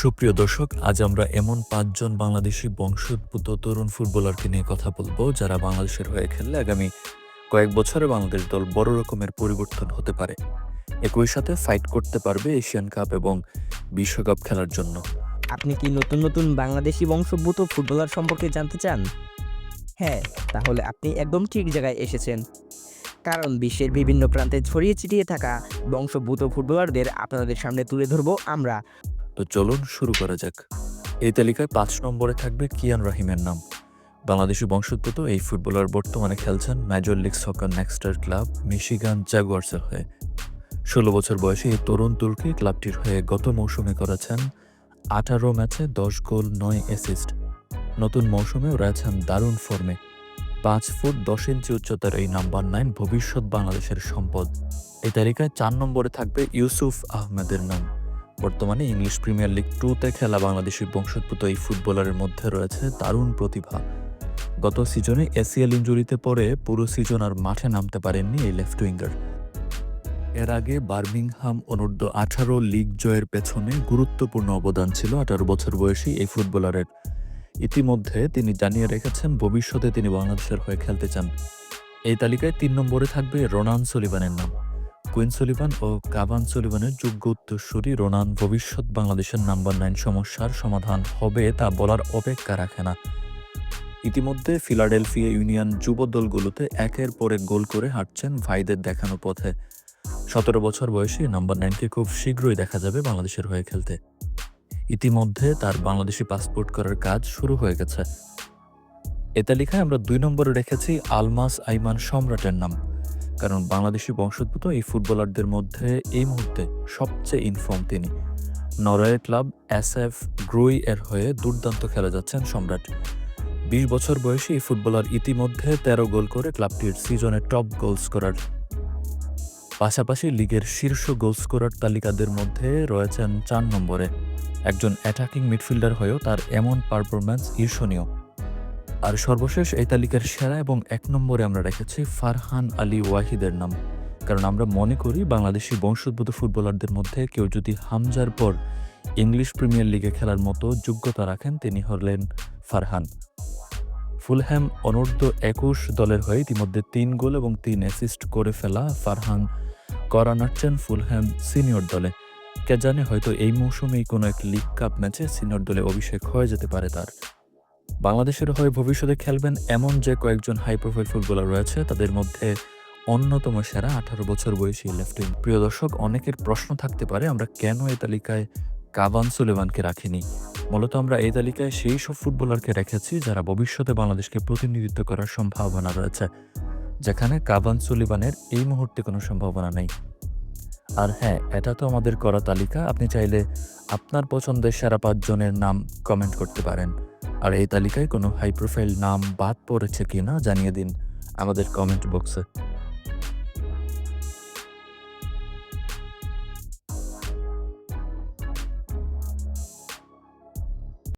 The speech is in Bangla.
সুপ্রিয় দর্শক, আজ আমরা এমন পাঁচজন বাংলাদেশি বংশোদ্ভূত তরুণ ফুটবলারকে নিয়ে কথা বলব যারা বাংলাদেশের হয়ে খেললে আগামী কয়েক বছরে বাংলাদেশ দল বড় রকমের পরিবর্তন হতে পারে। একই সাথে ফাইট করতে পারবে এশিয়ান কাপ এবং বিশ্বকাপ খেলার জন্য। আপনি কি নতুন নতুন বাংলাদেশি বংশোদ্ভূত ফুটবলার সম্পর্কে জানতে চান? হ্যাঁ তাহলে আপনি একদম ঠিক জায়গায় এসেছেন। কারণ বিশ্বের বিভিন্ন প্রান্তে ছড়িয়ে ছিটিয়ে থাকা বংশোদ্ভূত ফুটবলারদের আপনাদের সামনে তুলে ধরবো আমরা। তো চলুন শুরু করা যাক। এই তালিকায় পাঁচ নম্বরে থাকবে কিয়ান রাহিমের নাম। বাংলাদেশি বংশোদ্ভূত এই ফুটবলার বর্তমানে খেলছেন মেজর লিগ সকার নেক্সটার ক্লাব মিশিগান জাগুয়ার্সের হয়ে। ষোলো বছর বয়সে এই তরুণ তুর্কি ক্লাবটির হয়ে গত মৌসুমে করেছেন আঠারো ম্যাচে দশ গোল, নয় অ্যাসিস্ট নতুন মৌসুমেও রয়েছেন দারুণ ফর্মে। পাঁচ ফুট দশ ইঞ্চি উচ্চতার এই নাম্বার নাইন ভবিষ্যৎ বাংলাদেশের সম্পদ। এই তালিকায় চার নম্বরে থাকবে ইউসুফ আহমেদের নাম। বর্তমানে ইংলিশ প্রিমিয়ার লিগ টুতে খেলা বাংলাদেশের বংশোদ্ভূত এই ফুটবলারের মধ্যে রয়েছে দারুণ প্রতিভা। গত সিজনে এসিএল ইঞ্জুরিতে পরে পুরো সিজন আর মাঠে নামতে পারেননি এই লেফট উইঙ্গার। এর আগে বার্মিংহাম অনূর্ধ্ব আঠারো লিগ জয়ের পেছনে গুরুত্বপূর্ণ অবদান ছিল আঠারো বছর বয়সী এই ফুটবলারের। ইতিমধ্যে তিনি জানিয়ে রেখেছেন, ভবিষ্যতে তিনি বাংলাদেশের হয়ে খেলতে চান। এই তালিকায় তিন নম্বরে থাকবে রোনান সলিবানের নাম। কুইন সলিভান ও কাভান সলিভানের যোগ্য উত্তরসূরি রোনান ভবিষ্যৎ বাংলাদেশের নাম্বার নাইন সমস্যার সমাধান হবে তা বলার অপেক্ষা রাখে না। ইতিমধ্যে ফিলাডেলফিয়া ইউনিয়ন যুব দলগুলোতে একের পর গোল করে হাঁটছেন ভাইদের দেখানো পথে। সতেরো বছর বয়সী নাম্বার নাইনকে খুব শীঘ্রই দেখা যাবে বাংলাদেশের হয়ে খেলতে। ইতিমধ্যে তার বাংলাদেশি পাসপোর্ট করার কাজ শুরু হয়ে গেছে। এ তালিকায় আমরা দুই নম্বরে রেখেছি আলমাস আইমান সম্রাটের নাম। কারণ বাংলাদেশি বংশোদ্ভূত এই ফুটবলারদের মধ্যে এই মুহূর্তে সবচেয়ে ইনফর্ম তিনি। Norway club S F Grei এর হয়ে দুর্দান্ত খেলে যাচ্ছেন সম্রাট। বিশ বছর বয়সী এই ফুটবলার ইতিমধ্যে তেরো গোল করে ক্লাবটির সিজনে টপ গোল স্কোরার। পাশাপাশি লিগের শীর্ষ গোল স্কোরার তালিকাদের মধ্যে রয়েছেন চার নম্বরে। একজন অ্যাটাকিং মিডফিল্ডার হয়েও তার এমন পারফরম্যান্স ঈর্ষণীয়। আর সর্বশেষ এই তালিকার সেরা এবং এক নম্বরে আমরা রেখেছি ফারহান আলী ওয়াহিদের নাম। কারণ আমরা মনে করি বাংলাদেশি বংশোদ্ভূত ফুটবলারদের মধ্যে কেউ যদি হামজার পর ইংলিশ প্রিমিয়ার লিগে খেলার মতো যোগ্যতা রাখেন, তিনি হলেন ফারহান। ফুলহ্যাম অনূর্ধ্ব একুশ দলের হয়ে ইতিমধ্যে তিন গোল এবং তিন অ্যাসিস্ট করে ফেলা ফারহান করা নাড়ছেন ফুলহ্যাম সিনিয়র দলে। কে জানে হয়তো এই মৌসুমেই কোনো এক লিগ কাপ ম্যাচে সিনিয়র দলে অভিষেক হয়ে যেতে পারে তার। বাংলাদেশের হয়ে ভবিষ্যতে খেলবেন এমন যে কয়েকজন হাই প্রোফাইল ফুটবলার রয়েছে, তাদের মধ্যে অন্যতম সেরা আঠারো বছর বয়সী লেফট উইং প্রিয় দর্শক, অনেকের প্রশ্ন থাকতে পারে, আমরা কেন এই তালিকায় কাবান সুলেমানকে রাখিনি? মূলত আমরা এই তালিকায় সেই সব ফুটবলারকে রেখেছি যারা ভবিষ্যতে বাংলাদেশকে প্রতিনিধিত্ব করার সম্ভাবনা রয়েছে, যেখানে কাবান সুলিবানের এই মুহূর্তে কোনো সম্ভাবনা নেই। আর হ্যাঁ এটা তো আমাদের করা তালিকা, আপনি চাইলে আপনার পছন্দের সেরা পাঁচজনের নাম কমেন্ট করতে পারেন। আর এই তালিকায় কোনো হাই প্রোফাইল নাম বাদ পড়েছে কিনা জানিয়ে দিন আমাদের কমেন্ট বক্সে